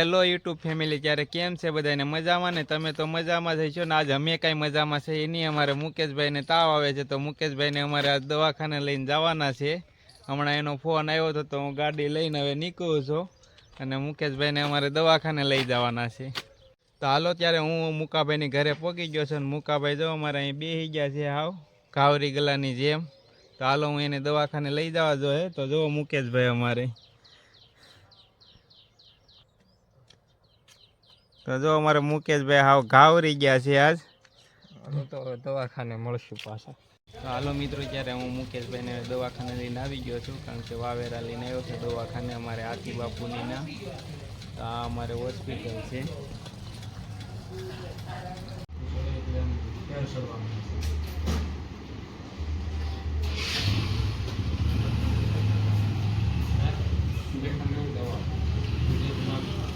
Hello YouTube family ત્યારે કેમ છે બધાને મજામાં ને? તમે તો મજામાં જ છો ને? આજ અમે કાંઈ મજામાં છે એ નહીં. અમારે મુકેશભાઈને તાવ આવે છે તો મુકેશભાઈને અમારે આજ દવાખાને લઈને જવાના છે. હમણાં એનો ફોન આવ્યો હતો તો હું ગાડી લઈને હવે નીકળું છું અને મુકેશભાઈને અમારે દવાખાને લઈ જવાના છે. તો હાલો ત્યારે હું મુકાભાઈની ઘરે પહોંચી ગયો છું અને મુકાભાઈ જો અમારે અહીં બેસી ગયા છે હાવ કાવરી ગલાની જેમ. તો હાલો હું એને દવાખાને લઈ જવા જોઈએ તો જુઓ મુકેશભાઈ અમારે. તો જો અમારે મુકેશભાઈ હાવ ઘાવરી ગયા છે આજ. તો દવાખાને મળશું પાછા. તો હાલો મિત્રો જ્યારે હું મુકેશભાઈને દવાખાને લઈને આવી ગયો છું કારણ કે વાવેરા લઈને આવ્યો છું દવાખાને અમારે આથી બાપુની ના. તો આ અમારે હોસ્પિટલ છે વિશાળ મૂસો છે ને ભાઈ હમ એ હારું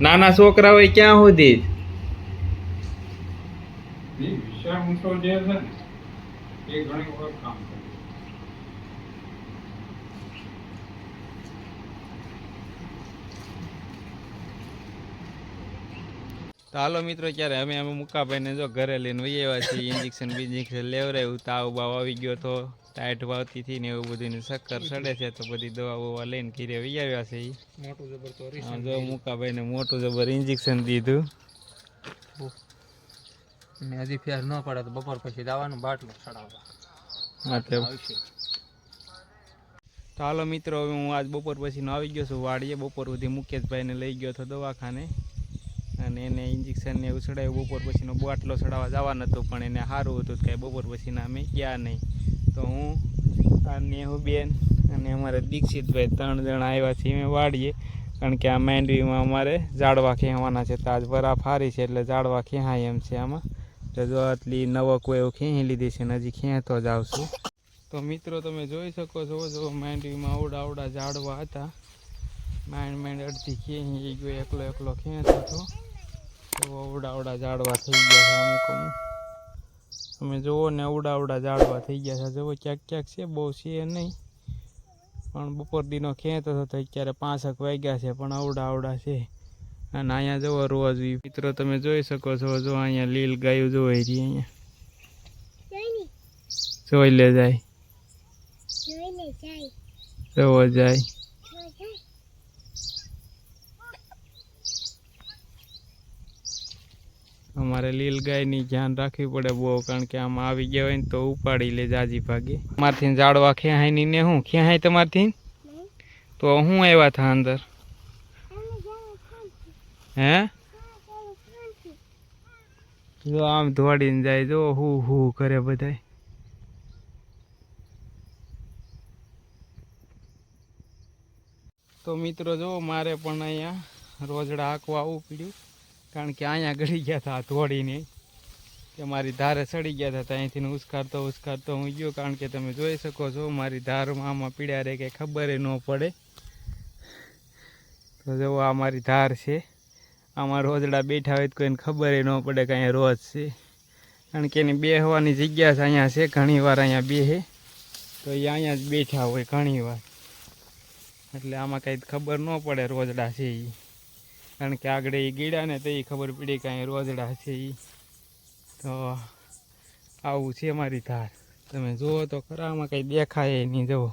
નાના છોકરા હોય ક્યાં સુધી? વિશાળ મૂસો જે છે ને એ ઘણી વખત કામ કરે. તો હાલો મિત્રો ક્યારે અમે અમે મુકાભાઈને જો ઘરે લઈને વહી આવ્યા છીએ ઇન્જેક્શન બીન્જેક્શન લેવરાયું તાવ બાવ આવી ગયો તો ટાઈટ વાવતી હતી ને એવું બધું શક્કર સડે છે તો બધી દવા બવા લઈને ઘીરે વહી આવ્યા છે. મોટું જબર જો મુકાભાઈને મોટું જબર ઇન્જેક્શન દીધું. ને હજી ફેર ન પડે તો બપોર પછી દાવાનું બાટલો ચડાવવા. આવશે. તો હાલો મિત્રો હવે હું આજ બપોર પછીનો આવી ગયો છું વાડીએ બપોર સુધી મુકેશભાઈને લઈ ગયો હતો દવાખાને. અને એને ઇન્જેક્શન ને એવું ચડાવ્યું બપોર પછીનો બાટલો ચડાવવા જવાનો હતો, પણ એને સારું હતું કાંઈ. બપોર પછીના અમે ગયા નહીં. તો હું આ નેહુબેન અને અમારે દીક્ષિતભાઈ ત્રણ જણા આવ્યા છીએ અમે વાડીએ. કારણ કે આ માંડવીમાં અમારે ઝાડવા ખેવાના છે. તો આજ બરા ફારી છે એટલે ઝાડવા ખેહા એમ છે આમાં. તો જો આટલી નવક એવું ખેંચી લીધી છે ને હજી ખેંચતો જ આવશું. તો મિત્રો, તમે જોઈ શકો છો, જો માંડવીમાં આવડા આવડા ઝાડવા હતા. માંડ માંડ અડધી ખેંચી ગયો, એકલો એકલો ખેંચતો હતો. અવડા આવડા ઝાડવા થઈ ગયા છે અમુક અમુક તમે જુઓ ને અવડા અવડા ઝાડવા થઈ ગયા છે. જુઓ ક્યાંક ક્યાંક છે બહુ છે નહીં. પણ બપોર દીનો ખેંચ હતો તો અત્યારે પાંચક વાગ્યા છે પણ અવડા અવડા છે. અને અહીંયા જુઓ રોજ મિત્રો તમે જોઈ શકો છો જો અહીંયા લીલ ગાયું જોવાઈ રહી અહીંયા. જોઈ લે. જાય જોવો જાય. અમારે લીલ ગાયની ધ્યાન રાખવી પડે બહુ, કારણ કે આમાં આવી ગયા હોય ને તો ઉપાડી લે જાજી ભાગે. અમારથી ઝાડવા ખેહાય ને હું? ખેહાય તમારથી તો હું આવ્યા હતા અંદર. હે? જો આમ ધોડીને જાય, જો હું હું કરે બધાય. તો મિત્રો જો, મારે પણ અહીંયા રોજડા હાંકવા આવવું પડ્યું કારણ કે અહીંયા ગળી ગયા હતા ધોળીને, કે મારી ધારે સડી ગયા હતા અહીંથી ઉસ્કારતો ઉસ્કારતો હું ગયો, કારણ કે તમે જોઈ શકો છો, મારી ધારમાં આમાં પીડ્યા રહે કંઈ ખબર ન પડે. તો જો આ મારી ધાર છે. આમાં રોજડા બેઠા હોય તો કોઈને ખબર ન પડે કે અહીંયા રોજ છે. કારણ કે એની બેહવાની જગ્યા છે અહીંયા છે ઘણી વાર અહીંયા બેહે. તો એ અહીંયા જ બેઠા હોય ઘણી વાર એટલે આમાં કંઈ ખબર ન પડે રોજડા છે એ કારણ કે આગળ એ ગીડા ને તો એ ખબર પડી કે અહીં રોજડા છે એ તો આવું છે મારી ધાર. તમે જુઓ તો ખરામાં કંઈ દેખાય નહીં, જુઓ.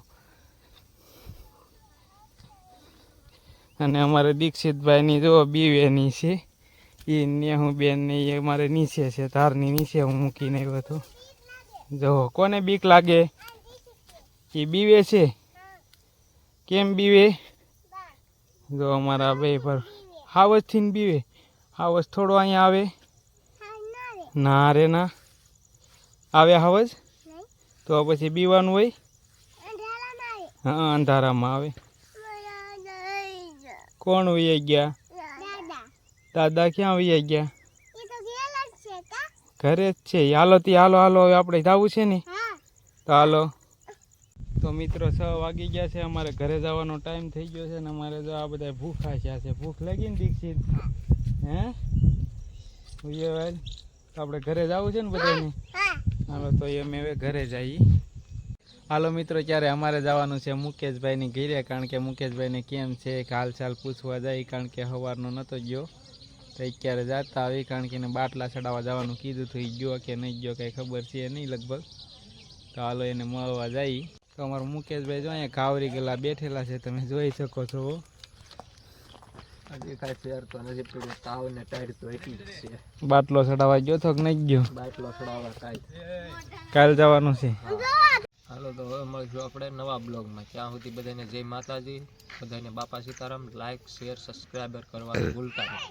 અને અમારે દીક્ષિતભાઈની જુઓ, બીવેની છે. એ નેહું બેન ને એ અમારે નીચે છે, ધારની નીચે હું મૂકીને આવ્યો હતો. જુઓ, કોને બીક લાગે? એ બીવે છે? કેમ બીવે? જો અમારા બે પર હાવજથી ને બીવે. હાવજ થોડો અહીંયા આવે. ના રે ના. આવે હાવજ? તો પછી બીવાનું હોય? હા અંધારામાં આવે. કોણ વૈયા ગયા? દાદા. ક્યાં વૈયા ગયા? ઘરે જ છે હાલો તી હાલો હાલો હવે આપણે જવું છે ને? તો હાલો. તો મિત્રો છ વાગી ગયા છે, અમારે ઘરે જવાનો ટાઈમ થઈ ગયો છે ને અમારે જો આ બધા ભૂખા છે છે. ભૂખ લાગી ને દીક્ષિત. હે? ભાઈ તો આપણે ઘરે જવું છે ને બધાને હાલો, તો એ અમે હવે ઘરે જઈએ. હાલો મિત્રો ત્યારે અમારે જવાનું છે મુકેશભાઈની ઘીરે, કારણ કે મુકેશભાઈને કેમ છે હાલચાલ પૂછવા જાય, કારણ કે સવારનો નહોતો ગયો. તો અત્યારે જતા આવી કારણ કે એને બાટલા ચડાવવા જવાનું કીધું હતું એ ગયો કે નહીં ગયો, કંઈ ખબર છે નહીં લગભગ. તો હાલો એને મળવા જઈ તો અમારા મુકેશભાઈ જો અહીંયા કાવરી ગયેલા બેઠેલા છે તમે જોઈ શકો છો. હજી કાંઈ ફેર તો નથી પડ્યું. તાવ ને ટાઈડ તો એટલી જ છે. બાટલો ચડાવવા ગયો તો નહીં ગયો? બાટલો ચડાવવા કાંઈ. કાલ જવાનું છે. હાલો તો હવે મળશું આપણે નવા બ્લોગમાં. ત્યાં સુધી બધાને જય માતાજી બધાને બાપા સીતારામ લાઈક શેર સબસ્ક્રાઈબર કરવાનું ભૂલતા નહીં.